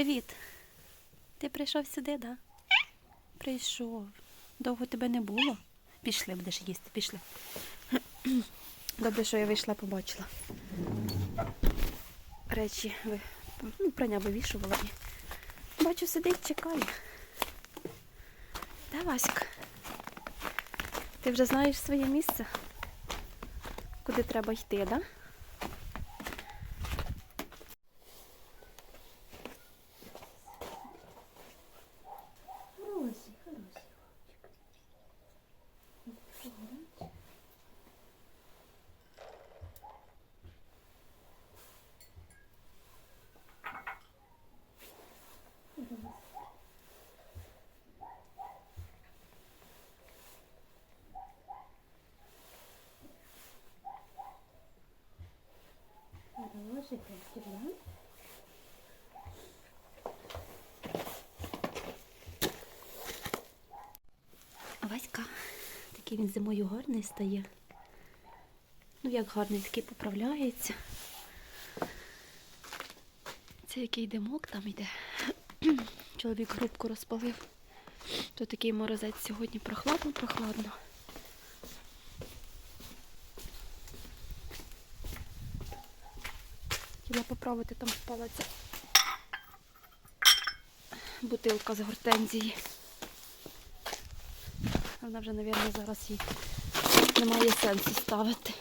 Привіт. Ти прийшов сюди, да? Прийшов. Довго тебе не було. Пішли, будеш їсти, пішли. Добре, що я вийшла, побачила. Речі ви, ну, прання вивішувала бачу, сидить, чекає. Та, Васька. Ти вже знаєш своє місце? Куди треба йти, так? Да? Крепкий, да? Васька, такий він зимою гарний стає. Ну, як гарний, такий поправляється. Це який димок там йде. Чоловік грубку розпалив. То такий морозець сьогодні прохладно, Поправити, там впала ця бутилка з гортензії. Вона вже, мабуть, зараз їй немає сенсу ставити.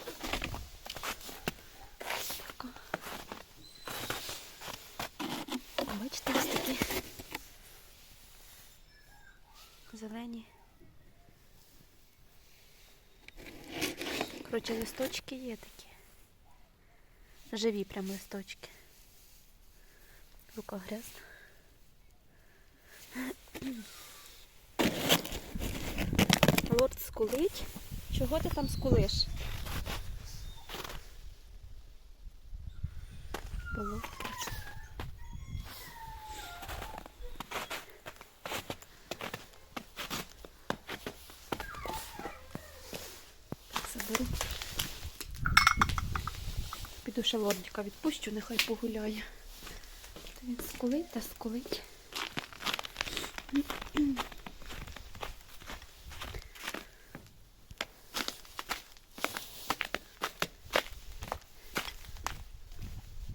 Бачите, ось такі зелені. Коротше, листочки є такі. Живі прям листочки. Рука грязна. Лорд скулить. Чого ти там скулиш? Було. Заберу. Піду ще лордика відпущу, нехай погуляє. Та Він скулить та скулить.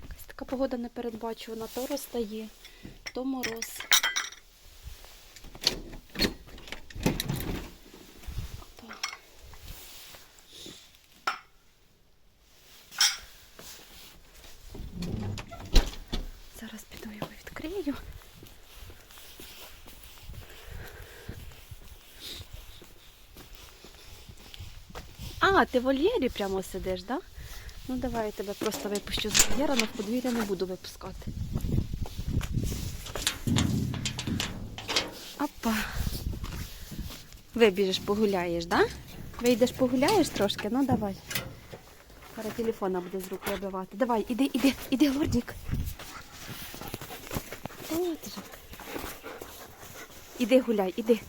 Якась така погода непередбачувана. То розтає, то мороз. Опа. Зараз піду його відкрию. А, ти в вольєрі прямо сидиш, так? Да? Ну давай я тебе просто випущу з вольєра, але в подвір'я не буду випускати. Опа. Вибіжеш, погуляєш, да? Вийдеш, погуляєш трошки? Ну давай. Зараз телефона буде з рук вибивати. Давай, іди, іди, іди, Лордік. От. Іди гуляй, іди.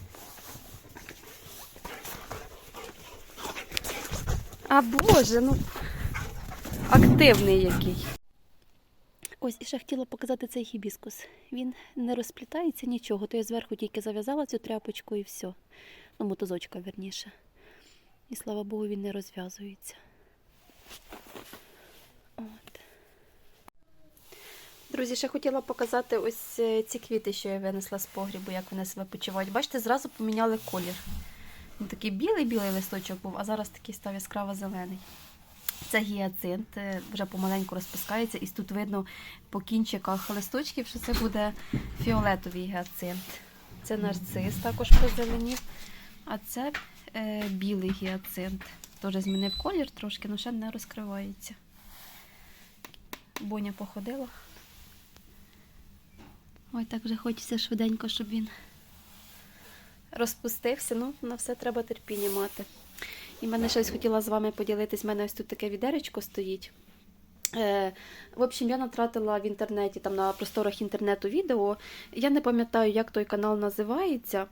А боже, ну активний який. Ось і ще хотіла показати цей хібіскус. Він не розплітається нічого, то я зверху тільки зав'язала цю тряпочку і все. Ну, мотозочка верніше. І слава Богу, він не розв'язується. Друзі, ще хотіла показати ось е, ці квіти, що я винесла з погрібу, як вони себе почувають. Бачите, зразу поміняли колір. Він такий білий-білий листочок був, а зараз такий став яскраво зелений. Це гіацинт, е, вже помаленьку розпускається, і тут видно по кінчиках листочків, що це буде фіолетовий гіацинт. Це нарцис також позеленів, а це е, білий гіацинт. Теж змінив колір трошки, але ще не розкривається. Боня походила. Ой, так вже хочеться швиденько, щоб він розпустився. Ну, на все треба терпіння мати. І мене щось хотіла з вами поділитись. У мене ось тут таке відеречко стоїть. Е, в общем, я натратила в інтернеті, там на просторах інтернету відео. Я не пам'ятаю, як той канал називається.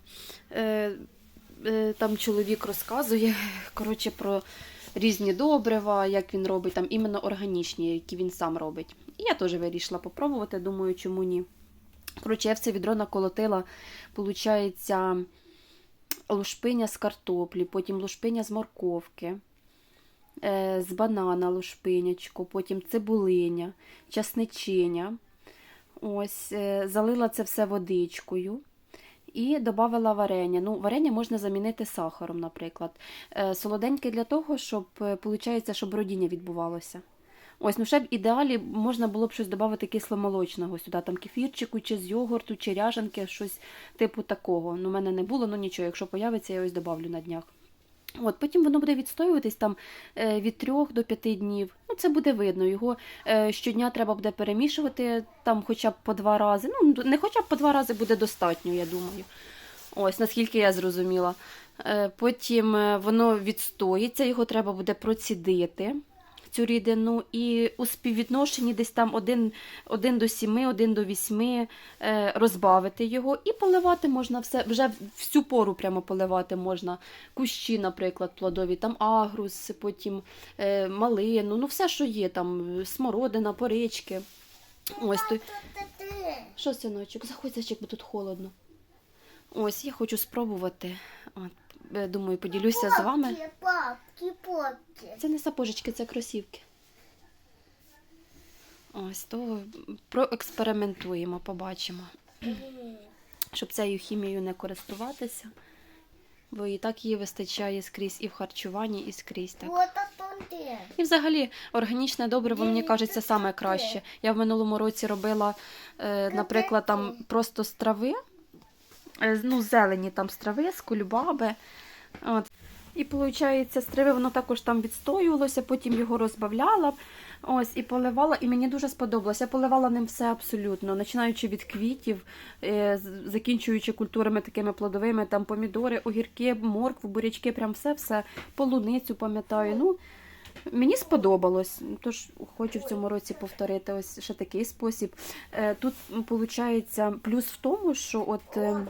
Е, е, там чоловік розказує коротше, про різні добрива, як він робить, там іменно органічні, які він сам робить. І я теж вирішила попробувати, думаю, чому ні. Коротше, я в це відро наколотила, виходить, лушпиня з картоплі, потім лушпиня з морковки, е, з банана лушпинячку, потім цибулиня, часничиня. Ось, е, залила це все водичкою. І додала варення. Ну, варення можна замінити сахаром, наприклад. Е, Солоденьке для того, щоб, виходить, щоб родіння відбувалося. Ось, ну ще б ідеалі можна було б щось додати кисломолочного сюди, там кефірчику, чи з йогурту, чи ряжанки, щось типу такого. Ну, в мене не було, ну нічого, якщо появиться, я ось додавлю на днях. От, потім воно буде відстоюватись там е, від 3 до 5 днів. Ну, це буде видно. Його е, щодня треба буде перемішувати там хоча б по два рази. Ну, не хоча б по два рази буде достатньо, я думаю. Ось, наскільки я зрозуміла. Е, потім воно відстоїться, його треба буде процідити. Цю рідину, і у співвідношенні десь там 1, 1 до 7, 1 до 8 е, розбавити його і поливати можна все, вже всю пору прямо поливати можна. Кущі, наприклад, плодові, там агрус, потім е, малину, ну все, що є, там смородина, порички. Ось то. Що, синочок, заходь зайчик, бо тут холодно. Ось, я хочу спробувати. От, думаю, поділюся з вами. Папки, папки. Це не сапожечки, це кросівки. Ось, то проекспериментуємо, побачимо. Щоб цією хімією не користуватися, бо і так її вистачає скрізь і в харчуванні, і скрізь так. І взагалі органічне добриво, мені кажеться, саме краще. Я в минулому році робила, е, наприклад, там просто з трави, ну, зелені там з трави, кульбаби. От. І виходить, з воно також там відстоювалося, потім його розбавляла. Ось і поливала, і мені дуже сподобалось. Я поливала ним все абсолютно, починаючи від квітів, е, закінчуючи культурами такими плодовими, там помідори, огірки, моркву, бурячки, прям все, все, полуницю пам'ятаю. Ну, Мені сподобалось, тож хочу в цьому році повторити ось ще такий спосіб. Е, Тут виходить плюс в тому, що от е,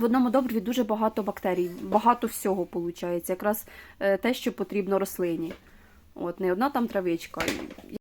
в одному добриві дуже багато бактерій, багато всього виходить, якраз е, те, що потрібно рослині. От не одна там травичка.